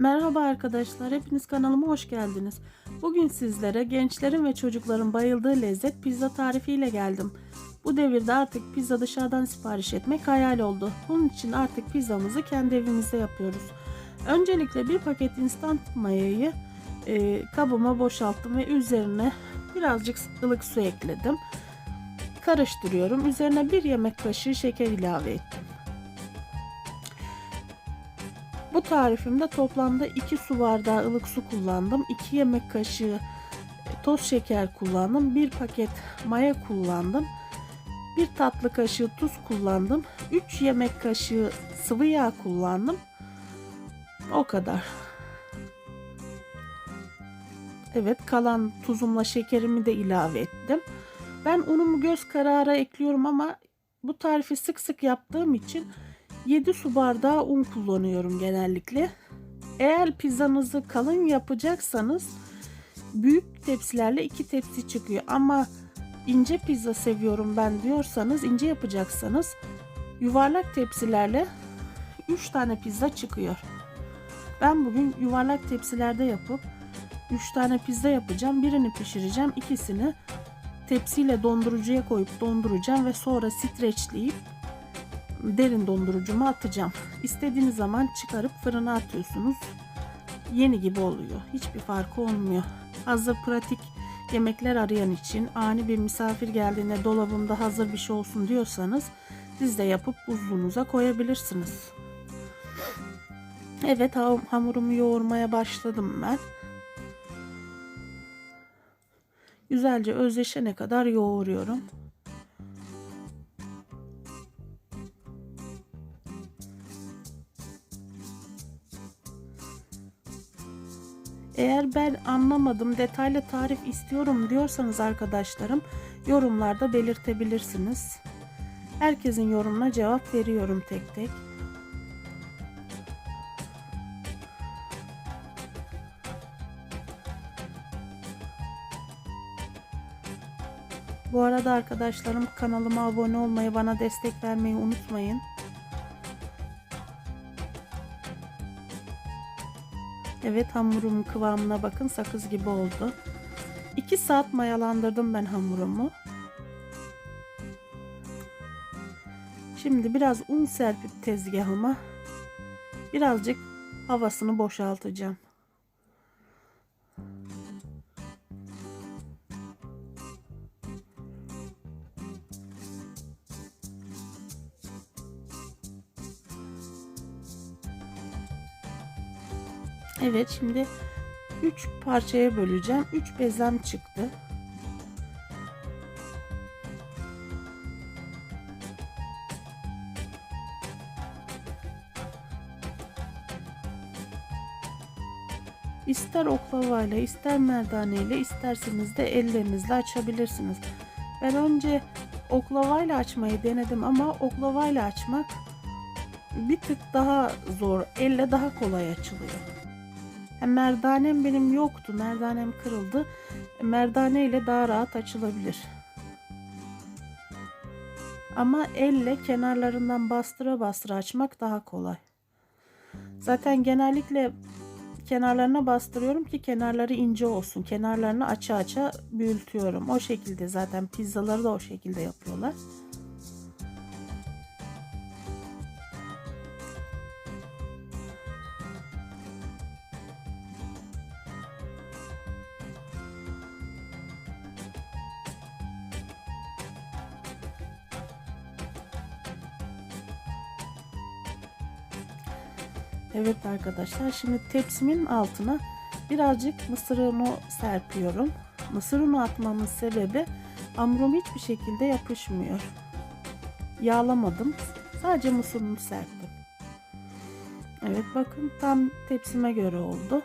Merhaba arkadaşlar, hepiniz kanalıma hoş geldiniz. Bugün sizlere gençlerin ve çocukların bayıldığı lezzet pizza tarifiyle geldim. Bu devirde artık pizza dışarıdan sipariş etmek hayal oldu. Bunun için artık pizzamızı kendi evimizde yapıyoruz. Öncelikle bir paket instant mayayı e, kabıma boşalttım ve üzerine birazcık ılık su ekledim. Karıştırıyorum. Üzerine bir yemek kaşığı şeker ilave ettim. Bu tarifimde toplamda 2 su bardağı ılık su kullandım. 2 yemek kaşığı toz şeker kullandım. 1 paket maya kullandım. 1 tatlı kaşığı tuz kullandım. 3 yemek kaşığı sıvı yağ kullandım. O kadar. Evet kalan tuzumla şekerimi de ilave ettim. Ben unumu göz kararı ekliyorum ama bu tarifi sık sık yaptığım için 7 su bardağı un kullanıyorum genellikle. Eğer pizzanızı kalın yapacaksanız büyük tepsilerle 2 tepsi çıkıyor ama ince pizza seviyorum ben diyorsanız ince yapacaksanız yuvarlak tepsilerle 3 tane pizza çıkıyor. Ben bugün yuvarlak tepsilerde yapıp 3 tane pizza yapacağım. Birini pişireceğim. ikisini tepsiyle dondurucuya koyup donduracağım ve sonra streçleyip derin dondurucuma atacağım. İstediğiniz zaman çıkarıp fırına atıyorsunuz. Yeni gibi oluyor. Hiçbir farkı olmuyor. Hazır pratik yemekler arayan için ani bir misafir geldiğinde dolabımda hazır bir şey olsun diyorsanız siz de yapıp buzluğunuza koyabilirsiniz. Evet hamurumu yoğurmaya başladım ben. Güzelce özleşene kadar yoğuruyorum. Eğer ben anlamadım, detaylı tarif istiyorum diyorsanız arkadaşlarım yorumlarda belirtebilirsiniz. Herkesin yorumuna cevap veriyorum tek tek. Bu arada arkadaşlarım kanalıma abone olmayı, bana destek vermeyi unutmayın. Evet hamurumun kıvamına bakın sakız gibi oldu. 2 saat mayalandırdım ben hamurumu. Şimdi biraz un serpip tezgahıma birazcık havasını boşaltacağım. Evet şimdi 3 parçaya böleceğim. 3 bezem çıktı. İster oklavayla, ister merdaneyle, isterseniz de ellerinizle açabilirsiniz. Ben önce oklavayla açmayı denedim ama oklavayla açmak bir tık daha zor, elle daha kolay açılıyor. Merdanem benim yoktu. Merdanem kırıldı. Merdane ile daha rahat açılabilir. Ama elle kenarlarından bastıra bastıra açmak daha kolay. Zaten genellikle kenarlarına bastırıyorum ki kenarları ince olsun. Kenarlarını aça aça büyütüyorum. O şekilde zaten pizzaları da o şekilde yapıyorlar. Evet arkadaşlar şimdi tepsimin altına birazcık mısır unu serpiyorum. Mısır unu atmamın sebebi hamurum hiçbir şekilde yapışmıyor. Yağlamadım. Sadece mısır unu serptim. Evet bakın tam tepsime göre oldu.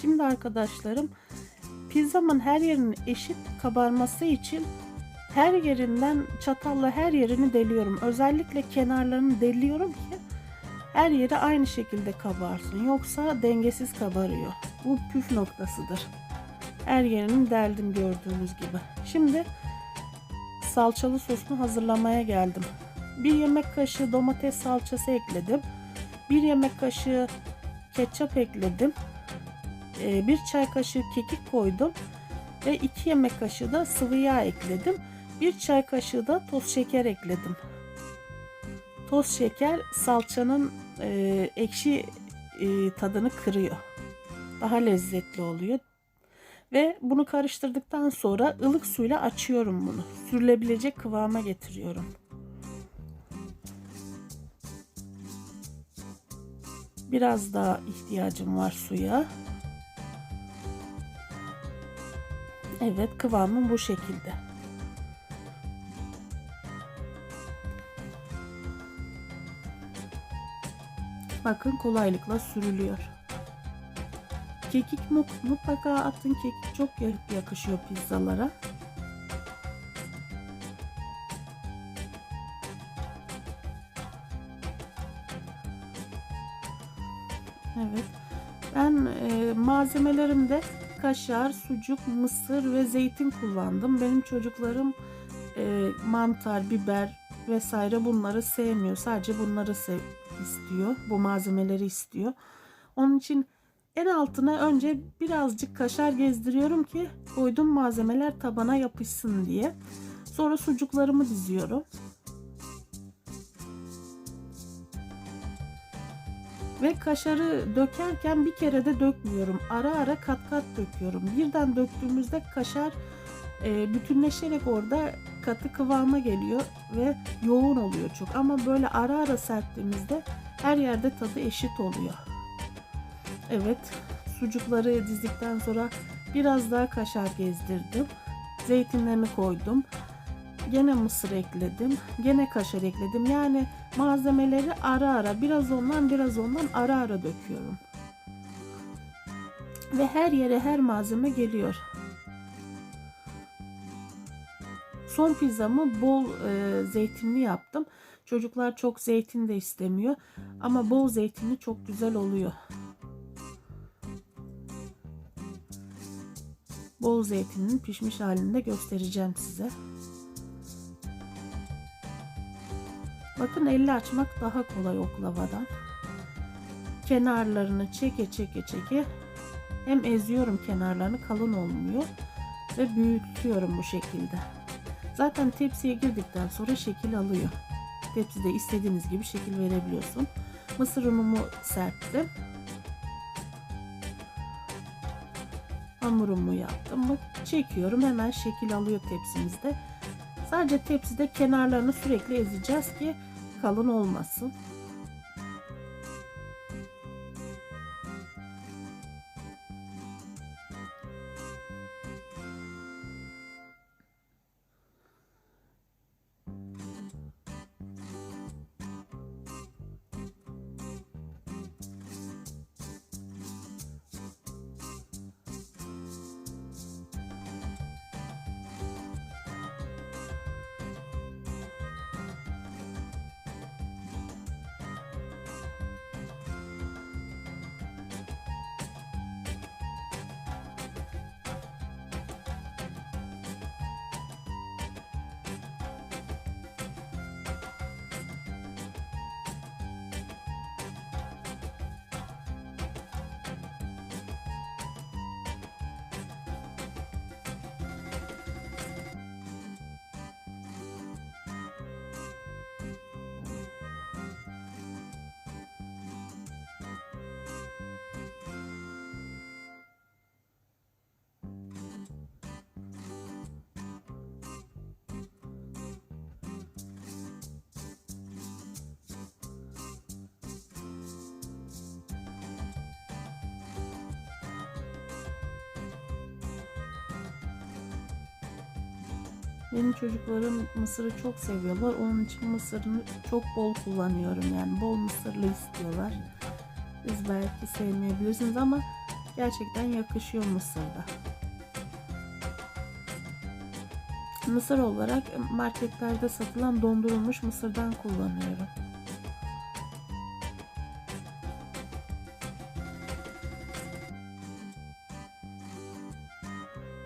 Şimdi arkadaşlarım pizzamın her yerinin eşit kabarması için her yerinden çatalla her yerini deliyorum. Özellikle kenarlarını deliyorum ki her yeri aynı şekilde kabarsın. Yoksa dengesiz kabarıyor. Bu püf noktasıdır. Her yerini deldim gördüğünüz gibi. Şimdi salçalı sosunu hazırlamaya geldim. Bir yemek kaşığı domates salçası ekledim. Bir yemek kaşığı ketçap ekledim. Ee, bir çay kaşığı kekik koydum. Ve iki yemek kaşığı da sıvı yağ ekledim. Bir çay kaşığı da toz şeker ekledim. Toz şeker salçanın e, ekşi e, tadını kırıyor. Daha lezzetli oluyor. Ve bunu karıştırdıktan sonra ılık suyla açıyorum bunu. Sürülebilecek kıvama getiriyorum. Biraz daha ihtiyacım var suya. Evet kıvamım bu şekilde. Bakın kolaylıkla sürülüyor. Kekik mu- mutlaka atın. Kekik çok ya- yakışıyor pizzalara. Evet. Ben e, malzemelerimde kaşar, sucuk, mısır ve zeytin kullandım. Benim çocuklarım e, mantar, biber vesaire bunları sevmiyor. Sadece bunları sev istiyor. Bu malzemeleri istiyor. Onun için en altına önce birazcık kaşar gezdiriyorum ki koyduğum malzemeler tabana yapışsın diye. Sonra sucuklarımı diziyorum. Ve kaşarı dökerken bir kere de dökmüyorum. Ara ara kat kat döküyorum. Birden döktüğümüzde kaşar e, bütünleşerek orada katı kıvama geliyor ve yoğun oluyor çok. Ama böyle ara ara serptiğimizde her yerde tadı eşit oluyor. Evet, sucukları dizdikten sonra biraz daha kaşar gezdirdim. Zeytinlerini koydum. Gene mısır ekledim. Gene kaşar ekledim. Yani malzemeleri ara ara biraz ondan biraz ondan ara ara döküyorum. Ve her yere her malzeme geliyor. Son pizzamı bol e, zeytinli yaptım. Çocuklar çok zeytin de istemiyor. Ama bol zeytinli çok güzel oluyor. Bol zeytinin pişmiş halini de göstereceğim size. Bakın elle açmak daha kolay oklavadan. Kenarlarını çeke çeke çeke hem eziyorum kenarlarını kalın olmuyor ve büyütüyorum bu şekilde. Zaten tepsiye girdikten sonra şekil alıyor. Tepside istediğiniz gibi şekil verebiliyorsun. Mısır unumu serptim. Hamurumu yaptım. Çekiyorum hemen şekil alıyor tepsimizde. Sadece tepside kenarlarını sürekli ezeceğiz ki kalın olmasın. Benim çocuklarım mısırı çok seviyorlar. Onun için mısırını çok bol kullanıyorum. Yani bol mısırlı istiyorlar. Siz belki sevmeyebilirsiniz ama gerçekten yakışıyor mısırda. Mısır olarak marketlerde satılan dondurulmuş mısırdan kullanıyorum.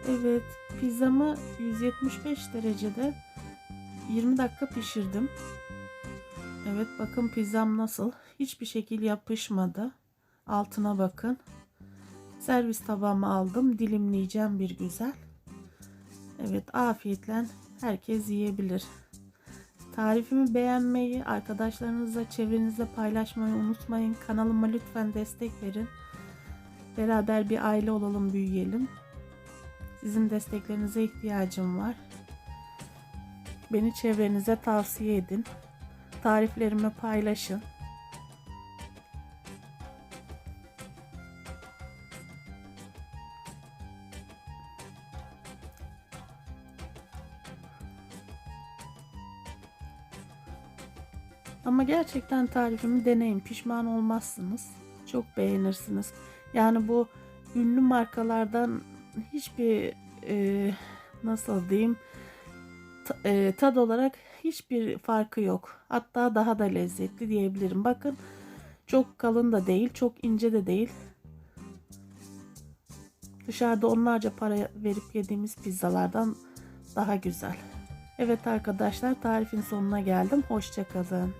Evet, pizzamı 175 derecede 20 dakika pişirdim. Evet, bakın pizzam nasıl? Hiçbir şekil yapışmadı. Altına bakın. Servis tabağıma aldım. Dilimleyeceğim bir güzel. Evet, afiyetle herkes yiyebilir. Tarifimi beğenmeyi, arkadaşlarınızla, çevrenizde paylaşmayı unutmayın. Kanalıma lütfen destek verin. Beraber bir aile olalım, büyüyelim. Sizin desteklerinize ihtiyacım var. Beni çevrenize tavsiye edin. Tariflerimi paylaşın. Ama gerçekten tarifimi deneyin. Pişman olmazsınız. Çok beğenirsiniz. Yani bu ünlü markalardan hiçbir e, nasıl diyeyim e, tad olarak hiçbir farkı yok. Hatta daha da lezzetli diyebilirim. Bakın çok kalın da değil, çok ince de değil. Dışarıda onlarca para verip yediğimiz pizzalardan daha güzel. Evet arkadaşlar tarifin sonuna geldim. Hoşçakalın.